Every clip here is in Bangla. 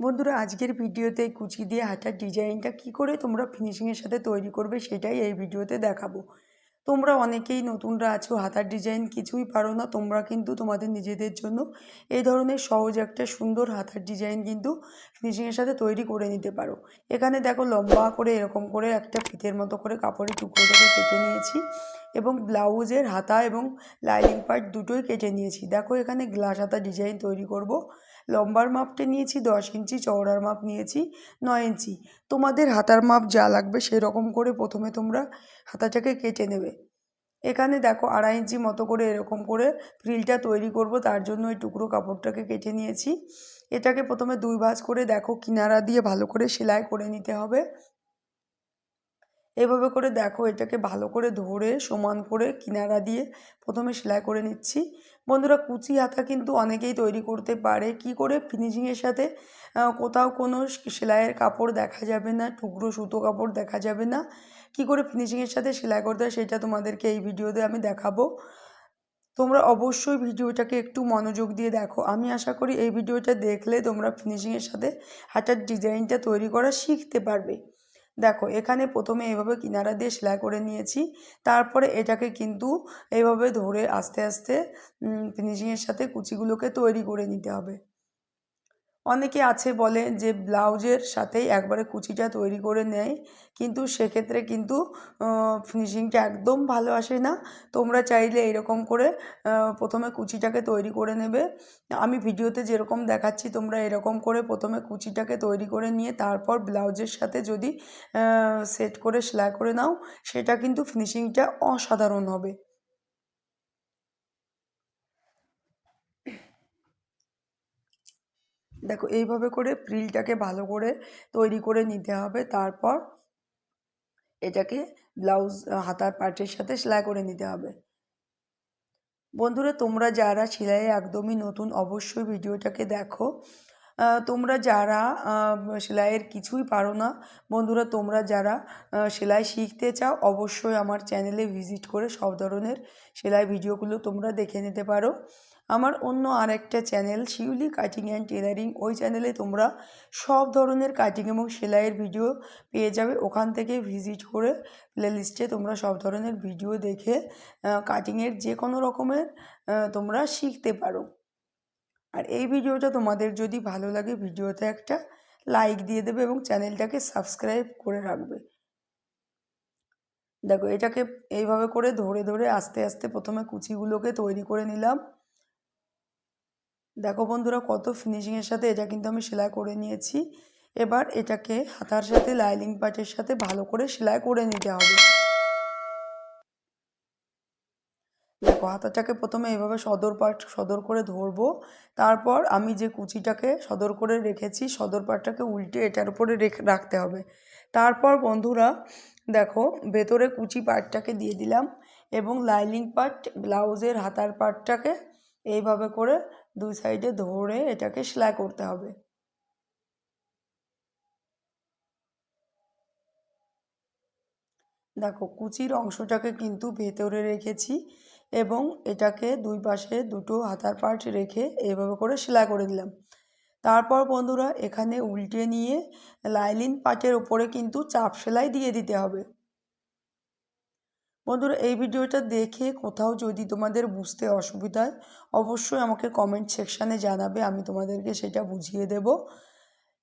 বন্ধুরা, আজকের ভিডিওতে কুচি দিয়ে হাতার ডিজাইনটা কি করে তোমরা ফিনিশিংয়ের সাথে তৈরি করবে সেটাই এই ভিডিওতে দেখাবো। তোমরা অনেকেই নতুনরা আছো হাতার ডিজাইন কিছুই পারো না, তোমরা কিন্তু তোমাদের নিজেদের জন্য এই ধরনের সহজ একটা সুন্দর হাতার ডিজাইন কিন্তু ফিনিশিংয়ের সাথে তৈরি করে নিতে পারো। এখানে দেখো লম্বা করে এরকম করে একটা ফিতের মতো করে কাপড়ের টুকরোটাকে কেটে নিয়েছি। এবং ব্লাউজের হাতা এবং লাইনিং পার্ট দুটোই কেটে নিয়েছি। দেখো, এখানে গ্লাস হাতা ডিজাইন তৈরি করব। লম্বার মাপটা নিয়েছি, দশ ইঞ্চি। চওড়ার মাপ নিয়েছি, নয় ইঞ্চি। তোমাদের হাতার মাপ যা লাগবে সেরকম করে প্রথমে তোমরা হাতাটাকে কেটে নেবে। এখানে দেখো, আড়াই ইঞ্চি মতো করে এরকম করে ফ্রিলটা তৈরি করব। তার জন্য এই টুকরো কাপড়টাকে কেটে নিয়েছি। এটাকে প্রথমে দুই ভাঁজ করে দেখো, কিনারা দিয়ে ভালো করে সেলাই করে নিতে হবে। এভাবে করে দেখো, এটাকে ভালো করে ধরে সমান করে কিনারা দিয়ে প্রথমে সেলাই করে নিচ্ছি। বন্ধুরা, কুচি হাতা কিন্তু অনেকেই তৈরি করতে পারে। কি করে? ফিনিশিংয়ের সাথে কোথাও কোনো সেলাইয়ের কাপড় দেখা যাবে না, টুকরো সুতো কাপড় দেখা যাবে না। কি করে ফিনিশিংয়ের সাথে সেলাই করতে হয় সেটা তোমাদেরকে এই ভিডিওতে আমি দেখাবো। তোমরা অবশ্যই ভিডিওটাকে একটু মনোযোগ দিয়ে দেখো। আমি আশা করি এই ভিডিওটা দেখলে তোমরা ফিনিশিংয়ের সাথে হাতার ডিজাইনটা তৈরি করা শিখতে পারবে। দেখো, এখানে প্রথমে এভাবে কিনারা দিয়ে সেলাই করে নিয়েছি। তারপরে এটাকে কিন্তু এইভাবে ধরে আস্তে আস্তে ফিনিশিংয়ের সাথে কুচিগুলোকে তৈরি করে নিতে হবে। অনেকে আছে বলে যে ব্লাউজের সাথেই একবারে কুচিটা তৈরি করে নেয়, কিন্তু সেক্ষেত্রে কিন্তু ফিনিশিংটা একদম ভালো আসে না। তোমরা চাইলে এরকম করে প্রথমে কুচিটাকে তৈরি করে নেবে। আমি ভিডিওতে যেরকম দেখাচ্ছি, তোমরা এরকম করে প্রথমে কুচিটাকে তৈরি করে নিয়ে তারপর ব্লাউজের সাথে যদি সেট করে সেলাই করে নাও, সেটা কিন্তু ফিনিশিংটা অসাধারণ হবে। দেখো, এইভাবে করে প্রিলটাকে ভালো করে তৈরি করে নিতে হবে। তারপর এটাকে ব্লাউজ হাতার পার্টের সাথে সেলাই করে নিতে হবে। বন্ধুরা, তোমরা যারা সেলাইয়ে একদমই নতুন, অবশ্যই ভিডিওটাকে দেখো। তোমরা যারা সেলাইয়ের কিছুই পারো না, বন্ধুরা, তোমরা যারা সেলাই শিখতে চাও, অবশ্যই আমার চ্যানেলে ভিজিট করে সব ধরনের সেলাই ভিডিওগুলো তোমরা দেখে নিতে পারো। আমার অন্য আরেকটা channel Shiuli cutting and tailoring. ওই চ্যানেলে তোমরা সব ধরনের কাটিং এবং সেলাইয়ের ভিডিও পেয়ে যাবে। ওখান থেকে ভিজিট করে প্লেলিস্টে তোমরা সব ধরনের ভিডিও দেখে কাটিংয়ের যে কোনো রকমের তোমরা শিখতে পারো। আর এই ভিডিওটা তোমাদের যদি ভালো লাগে, ভিডিওতে একটা লাইক দিয়ে দেবে এবং চ্যানেলটাকে সাবস্ক্রাইব করে রাখবে। দেখো, এটাকে এইভাবে করে ধরে ধরে আস্তে আস্তে প্রথমে কুচিগুলোকে তৈরি করে নিলাম। দেখো বন্ধুরা কত ফিনিশিংয়ের সাথে, এটা কিন্তু আমি সেলাই করে নিয়েছি। এবার এটাকে হাতার সাথে লাইলিং পাটের সাথে ভালো করে সেলাই করে নিতে হবে। দেখো হাতাটাকে প্রথমে এভাবে সদর পাট সদর করে ধরবো। তারপর আমি যে কুচিটাকে সদর করে রেখেছি, সদর পাটটাকে উল্টে এটার উপরে রেখে, রাখতে হবে। তারপর বন্ধুরা, দেখো ভেতরে কুচি পাটটাকে দিয়ে দিলাম এবং লাইলিং পার্ট ব্লাউজের হাতার পাটটাকে এইভাবে করে দুই সাইডে ধরে এটাকে সেলাই করতে হবে। দেখো, কুচির অংশটাকে কিন্তু ভেতরে রেখেছি এবং এটাকে দুই পাশে দুটো হাতার পার্ট রেখে এইভাবে করে সেলাই করে দিলাম। তারপর বন্ধুরা, এখানে উল্টে নিয়ে লাইলিন পাটের ওপরে কিন্তু চাপ সেলাই দিয়ে দিতে হবে। বন্ধুরা, এই ভিডিওটা দেখে কোথাও যদি তোমাদের বুঝতে অসুবিধা হয়, অবশ্যই আমাকে কমেন্ট সেকশানে জানাবে, আমি তোমাদেরকে সেটা বুঝিয়ে দেব।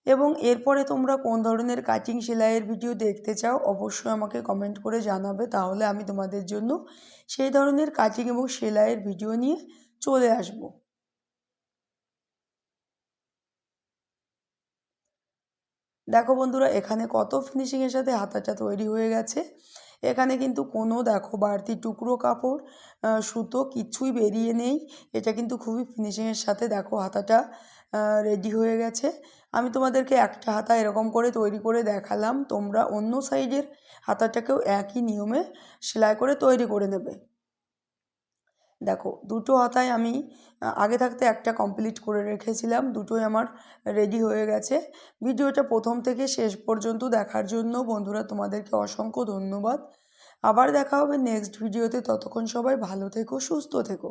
এবং এরপরে তোমরা কোন ধরনের কাটিং সেলাইয়ের ভিডিও দেখতে চাও, অবশ্যই আমাকে কমেন্ট করে জানাবে, তাহলে আমি তোমাদের জন্য সেই ধরনের কাটিং এবং সেলাইয়ের ভিডিও নিয়ে চলে আসব। দেখো বন্ধুরা, এখানে কত ফিনিশিংয়ের সাথে হাতাটা তৈরি হয়ে গেছে। এখানে কিন্তু কোনো, দেখো, বাড়তি টুকরো কাপড় সুতো কিছুই বেরিয়ে নেই। এটা কিন্তু খুবই ফিনিশিংয়ের সাথে, দেখো, হাতাটা রেডি হয়ে গেছে। আমি তোমাদেরকে একটা হাতা এরকম করে তৈরি করে দেখালাম। তোমরা অন্য সাইজের হাতাটাকেও একই নিয়মে সেলাই করে তৈরি করে নেবে। দেখো, দুটো হাতায় আমি আগে থাকতে একটা কমপ্লিট করে রেখেছিলাম, দুটোই আমার রেডি হয়ে গেছে। ভিডিওটা প্রথম থেকে শেষ পর্যন্ত দেখার জন্য বন্ধুরা তোমাদেরকে অসংখ্য ধন্যবাদ। আবার দেখা হবে নেক্সট ভিডিওতে ততক্ষণ সবাই ভালো থেকো, সুস্থ থেকো।